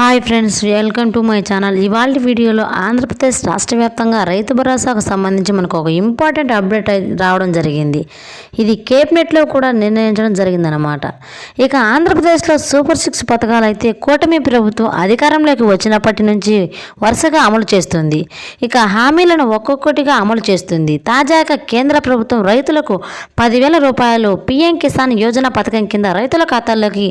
Hi friends welcome to my channel ఇవాళ వీడియోలో ఆంధ్రప్రదేశ్ రాష్ట్ర వ్యాప్తంగా రైతు భరోసాకు సంబంధించి మనకు ఒక ఇంపార్టెంట్ అప్డేట్ రావడం జరిగింది. ఇది కేబినెట్లో కూడా నిర్ణయించడం జరిగిందనమాట ఇక ఆంధ్రప్రదేశ్లో సూపర్ సిక్స్ పథకాలు అయితే కూటమి ప్రభుత్వం అధికారంలోకి వచ్చినప్పటి నుంచి వరుసగా అమలు చేస్తుంది. ఇక హామీలను ఒక్కొక్కటిగా అమలు చేస్తుంది. తాజాగా కేంద్ర ప్రభుత్వం రైతులకు పదివేల రూపాయలు పీఎం కిసాన్ యోజన పథకం కింద రైతుల ఖాతాల్లోకి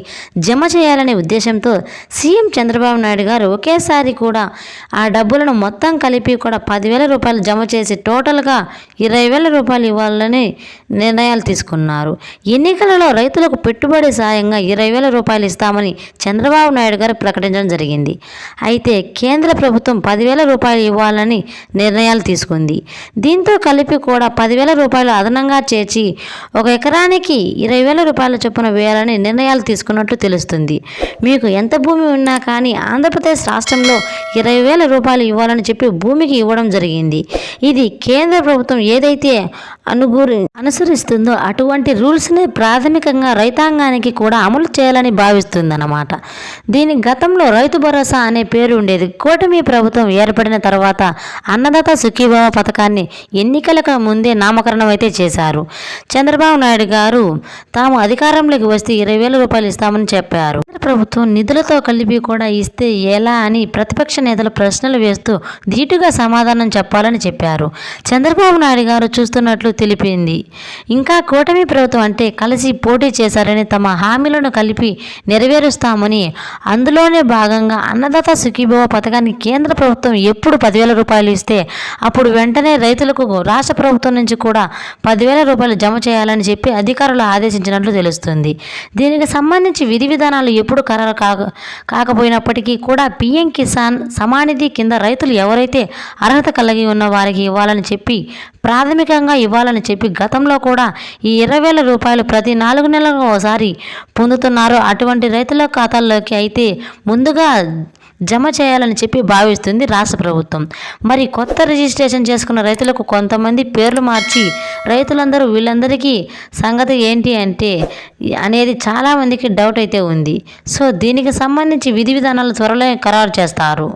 జమ చేయాలనే ఉద్దేశంతో సీఎం చంద్రబాబు నాయుడు గారు ఒకేసారి కూడా ఆ డబ్బులను మొత్తం కలిపి కూడా పదివేల రూపాయలు జమ చేసి టోటల్గా ఇరవై వేల రూపాయలు ఇవ్వాలని నిర్ణయాలు తీసుకున్నారు. ఎన్నికలలో రైతులకు పెట్టుబడి సాయంగా ఇరవై వేల రూపాయలు ఇస్తామని చంద్రబాబు నాయుడు గారు ప్రకటించడం జరిగింది. అయితే కేంద్ర ప్రభుత్వం పదివేల రూపాయలు ఇవ్వాలని నిర్ణయాలు తీసుకుంది. దీంతో కలిపి కూడా పదివేల రూపాయలు అదనంగా చేర్చి ఒక ఎకరానికి ఇరవై వేల రూపాయల చొప్పున వేయాలని నిర్ణయాలు తీసుకున్నట్లు తెలుస్తుంది. మీకు ఎంత భూమి ఉన్నా కానీ ఆంధ్రప్రదేశ్ రాష్ట్రంలో ఇరవై వేల రూపాయలు ఇవ్వాలని చెప్పి భూమికి ఇవ్వడం జరిగింది. ఇది కేంద్ర ప్రభుత్వం ఏదైతే అనుగురి అనుసరిస్తుందో అటువంటి రూల్స్ని ప్రాథమికంగా రైతాంగానికి కూడా అమలు చేయాలని భావిస్తుందన్నమాట. దీని గతంలో రైతు భరోసా అనే పేరు ఉండేది. కూటమి ప్రభుత్వం ఏర్పడిన తర్వాత అన్నదాత సుఖీభావ పథకాన్ని ఎన్నికలకు ముందే నామకరణం అయితే చేశారు. చంద్రబాబు నాయుడు గారు తాము అధికారంలోకి వస్తే ఇరవై వేల రూపాయలు ఇస్తామని చెప్పారు. ప్రభుత్వం నిధులతో కలిపి కూడా ఇస్తే ఎలా అని ప్రతిపక్ష నేతలు ప్రశ్నలు వేస్తూ ధీటుగా సమాధానం చెప్పాలని చెప్పారు. చంద్రబాబు నాయుడు గారు చూస్తున్నట్లు తెలిపింది. ఇంకా కూటమి ప్రభుత్వం అంటే కలిసి పోటీ చేశారని తమ హామీలను కలిపి నెరవేరుస్తామని అందులోనే భాగంగా అన్నదాత సుఖీభవ పథకాన్ని కేంద్ర ప్రభుత్వం ఎప్పుడు పదివేల రూపాయలు ఇస్తే అప్పుడు వెంటనే రైతులకు రాష్ట్ర ప్రభుత్వం నుంచి కూడా పదివేల రూపాయలు జమ చేయాలని చెప్పి అధికారులు ఆదేశించినట్లు తెలుస్తుంది. దీనికి సంబంధించి విధి విధానాలు ఎప్పుడు ఖరారు కాక కాకపోయినప్పటికీ కూడా పిఎం కిసాన్ సమానిధి కింద రైతులు ఎవరైతే అర్హత కలిగి ఉన్న వారికి ఇవ్వాలని చెప్పి ప్రాథమికంగా ఇవ్వాలని చెప్పి గతంలో కూడా ఈ ఇరవై వేల రూపాయలు ప్రతి నాలుగు నెలలకు ఒకసారి పొందుతున్నారు. అటువంటి రైతుల ఖాతాల్లోకి అయితే ముందుగా జమ చేయాలని చెప్పి భావిస్తుంది రాష్ట్ర ప్రభుత్వం. మరి కొత్త రిజిస్ట్రేషన్ చేసుకున్న రైతులకు కొంతమంది పేర్లు మార్చి రైతులందరూ వీళ్ళందరికీ సంగతి ఏంటి అంటే అనేది చాలామందికి డౌట్ అయితే ఉంది. సో దీనికి సంబంధించి విధి విధానాలు త్వరలో ఖరారు చేస్తారు.